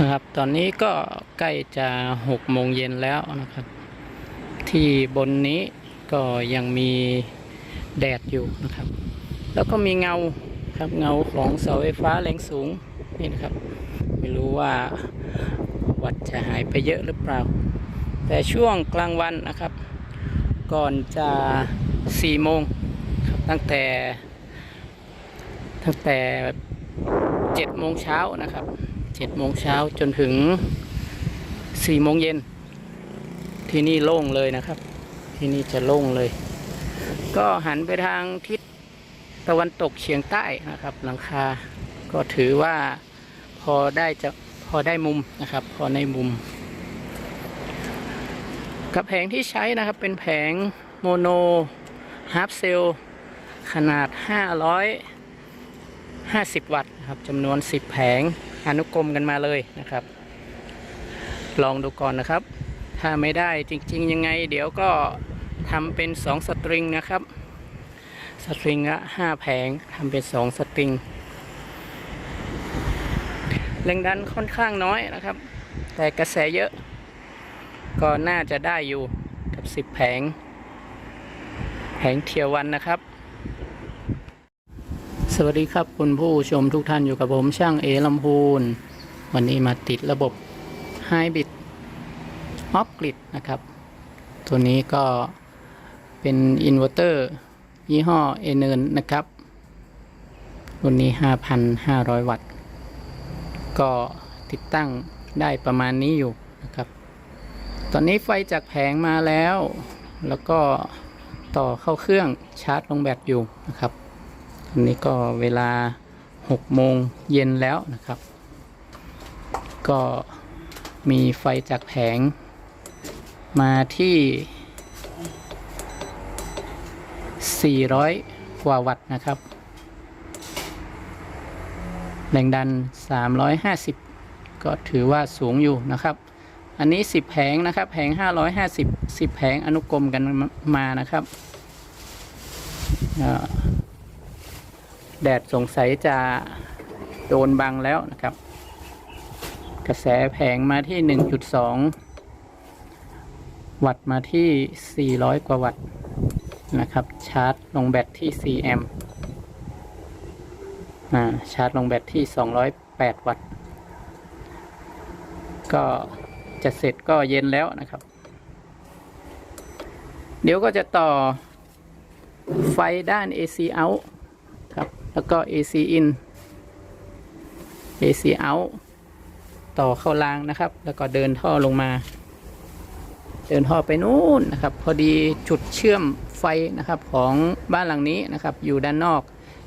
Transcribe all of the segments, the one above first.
นะครับ ตอนนี้ก็ใกล้จะหกโมงเย็นแล้วนะครับ ที่บนนี้ก็ยังมีแดดอยู่นะครับ แล้วก็มีเงาครับเงาของเสาไฟฟ้าแรงสูงนี่นะครับ ไม่รู้ว่าวัดจะหายไปเยอะหรือเปล่า แต่ช่วงกลางวันนะครับ ก่อนจะสี่โมงครับตั้งแต่ตั้งแต่เจ็ดโมงเช้านะครับ เจ็ดโมงเช้าจนถึงสี่โมงเย็น ที่นี่โล่งเลยนะครับ ที่นี่จะโล่งเลย ก็หันไปทางทิศตะวันตกเฉียงใต้นะครับ หลังคาก็ถือว่าพอได้จะพอได้มุมนะครับ พอในมุมกับแผงที่ใช้นะครับเป็นแผงโมโนฮาร์ปเซลขนาด 550 วัตต์ครับจำนวน 10 แผง อนุกรมกันมาเลยนะครับ ลองดูก่อนนะครับ ถ้าไม่ได้จริง ๆ ยังไง เดี๋ยวก็ทำเป็น2สตริงนะครับ สตริงละ5แผงทำเป็น2สตริงแรงดันค่อนข้างน้อยนะครับ แต่กระแสเยอะ ก็น่าจะได้อยู่กับ 10 แผง แผงเทียววันนะครับ สวัสดีครับคุณผู้ชมทุกท่านอยู่กับผมช่างเอลำพูน วันนี้มาติดระบบ Hybrid Off Grid นะครับ ตัวนี้ก็เป็นอินเวอร์เตอร์ยี่ห้อเอเนนนะครับรุ่นนี้ 5,500 วัตต์ ก็ติดตั้งได้ประมาณนี้อยู่นะครับ ตอนนี้ไฟจากแผงมาแล้ว แล้วก็ต่อเข้าเครื่องชาร์จลงแบตอยู่นะครับ อันนี้ก็เวลา6โมงเย็นแล้วนะครับ ก็มีไฟจากแผง มาที่ 400 กว่าวัตต์นะครับ แรงดัน 350 ก็ถือว่าสูงอยู่นะครับ อันนี้ 10 แผงนะครับ แผง 550 10 แผงอนุกรมกันมานะครับ แดดสงสัยจะโดนบังแล้วนะครับ กระแสแผงมาที่ 1.2 วัตต์มาที่ 400 กว่าวัตต์นะครับ ชาร์จลงแบตที่4แอมป์ชาร์จลงแบตที่ 208 วัตต์ ก็จะเสร็จก็เย็นแล้วนะครับ เดี๋ยวก็จะต่อไฟด้าน AC out ครับ แล้วก็ AC in AC out ต่อเข้ารางนะครับ แล้วก็เดินท่อลงมา เดินท่อไปนู่นนะครับ พอดีจุดเชื่อมไฟนะครับของบ้านหลังนี้นะครับ อยู่ด้านนอก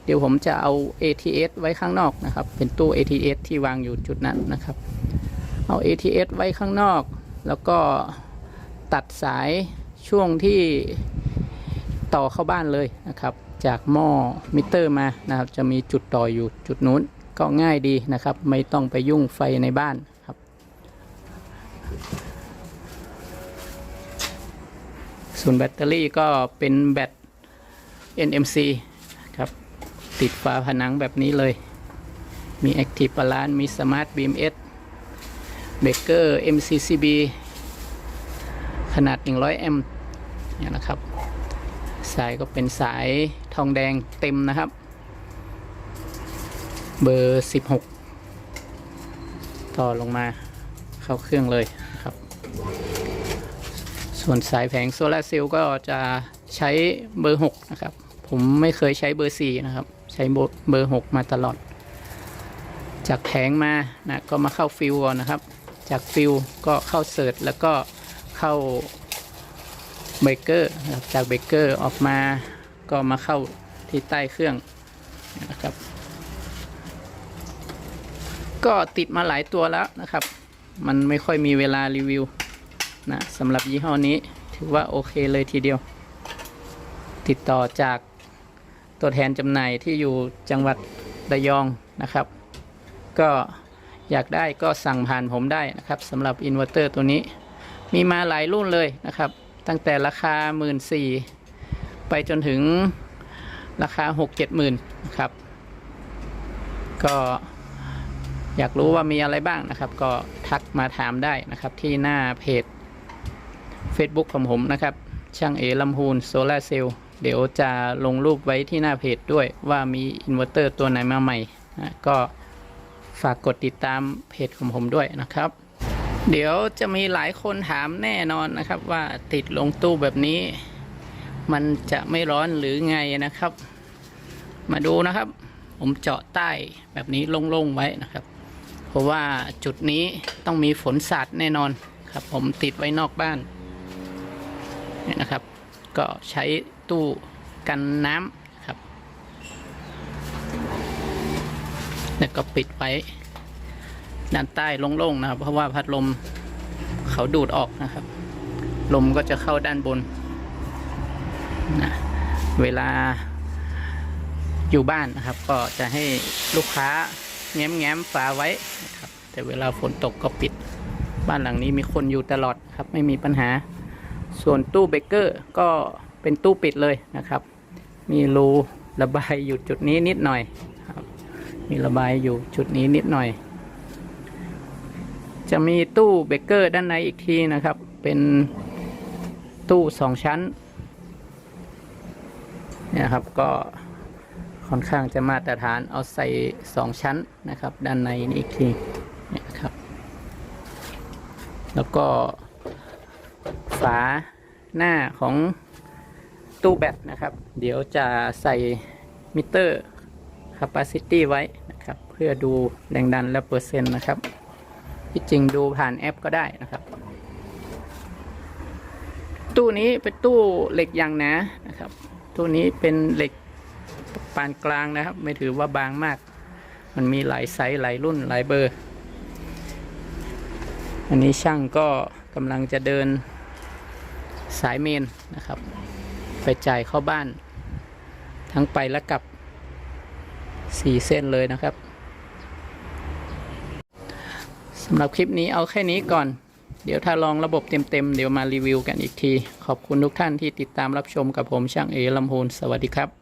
เดี๋ยวผมจะเอา ATS ไว้ข้างนอกนะครับ เป็นตู้ ATS ที่วางอยู่จุดนั้นนะครับ เอา ATS ไว้ข้างนอก แล้วก็ตัดสายช่วงที่ต่อเข้าบ้านเลยนะครับ จากหม้อมิเตอร์มานะครับ จะมีจุดต่ออยู่จุดนู้นก็ง่ายดีนะครับ ไม่ต้องไปยุ่งไฟในบ้านครับ ส่วนแบตเตอรี่ก็เป็นแบต NMC ครับ ติดฝาผนังแบบนี้เลย มี Active Balance มี Smart BMS เบเกอร์ MCCB ขนาด 100 แอมป์เนี่ยนะครับ สายก็เป็นสายทองแดงเต็มนะครับ เบอร์ 16 ต่อลงมาเข้าเครื่องเลยครับ ส่วนสายแผงโซลาเซลล์ก็จะใช้เบอร์ 6 นะครับ ผมไม่เคยใช้เบอร์ 4 นะครับ ใช้เบอร์ 6 มาตลอด จากแผงมานะก็มาเข้าฟิวก่อนนะครับ จากฟิวก็เข้าเสิร์ชแล้วก็เข้า เบเกอร์จากเบเกอร์ออกมาก็มาเข้าที่ใต้เครื่องนะครับ ก็ติดมาหลายตัวแล้วนะครับ มันไม่ค่อยมีเวลารีวิวนะสำหรับยี่ห้อนี้ถือว่าโอเคเลยทีเดียว ติดต่อจากตัวแทนจำหน่ายที่อยู่จังหวัดระยองนะครับ ก็อยากได้ก็สั่งผ่านผมได้นะครับสำหรับอินเวอร์เตอร์ตัวนี้ มีมาหลายรุ่นเลยนะครับ ตั้งแต่ราคา 1 4ื่นไปจนถึงราคา 6 7 0 0 0 0นะครับ ก็อยากรู้ว่ามีอะไรบ้างนะครับ ก็ทักมาถามได้นะครับที่หน้าเพจ Facebook ของผมนะครับ ช่างเอลำพูนโซลาเซลล์เดี๋ยวจะลงรูปไว้ที่หน้าเพจด้วยว่ามีอินเวอร์เตอร์ตัวไหนมาใหม่นะก็ฝากกดติดตามเพจของผมด้วยนะครับ เดี๋ยวจะมีหลายคนถามแน่นอนนะครับ ว่าติดลงตู้แบบนี้ มันจะไม่ร้อนหรือไงนะครับ มาดูนะครับ ผมเจาะใต้แบบนี้โล่งๆไว้นะครับ เพราะว่าจุดนี้ต้องมีฝนสาดแน่นอนครับ ผมติดไว้นอกบ้านนี่นะครับ ก็ใช้ตู้กันน้ำครับ แล้วก็ปิดไว้ ด้านใต้โล่งๆนะครับ เพราะว่าพัดลมเขาดูดออกนะครับ ลมก็จะเข้าด้านบนนะเวลาอยู่บ้านนะครับ ก็จะให้ลูกค้าแง้มแง้มๆฝาไว้นะครับ แต่เวลาฝนตกก็ปิด บ้านหลังนี้มีคนอยู่ตลอดครับ ไม่มีปัญหา ส่วนตู้เบเกอร์ก็เป็นตู้ปิดเลยนะครับ มีรูระบายอยู่จุดนี้นิดหน่อยครับ มีระบายอยู่จุดนี้นิดหน่อย จะมีตู้เบเกอร์ด้านในอีกทีนะครับ เป็นตู้สองชั้นเนี่ยครับก็ค่อนข้างจะมาตรฐานเอาใส่สองชั้นนะครับ ด้านในนี่อีกทีเนี่ยครับ แล้วก็ฝาหน้าของตู้แบตนะครับ เดี๋ยวจะใส่มิเตอร์ capacity ไว้นะครับ เพื่อดูแรงดันและเปอร์เซ็นต์นะครับ ที่จริงดูผ่านแอปก็ได้นะครับ ตู้นี้เป็นตู้เหล็กยางหนานะครับ ตู้นี้เป็นเหล็กปานกลางนะครับ ไม่ถือว่าบางมาก มันมีหลายไซส์หลายรุ่นหลายเบอร์ อันนี้ช่างก็กำลังจะเดินสายเมนนะครับ ไปจ่ายเข้าบ้าน ทั้งไปและกลับสี่เส้นเลยนะครับ สำหรับคลิปนี้เอาแค่นี้ก่อน เดี๋ยวถ้าลองระบบเต็มๆ เดี๋ยวมารีวิวกันอีกที ขอบคุณทุกท่านที่ติดตามรับชมกับผมช่างเอลำพูนสวัสดีครับบ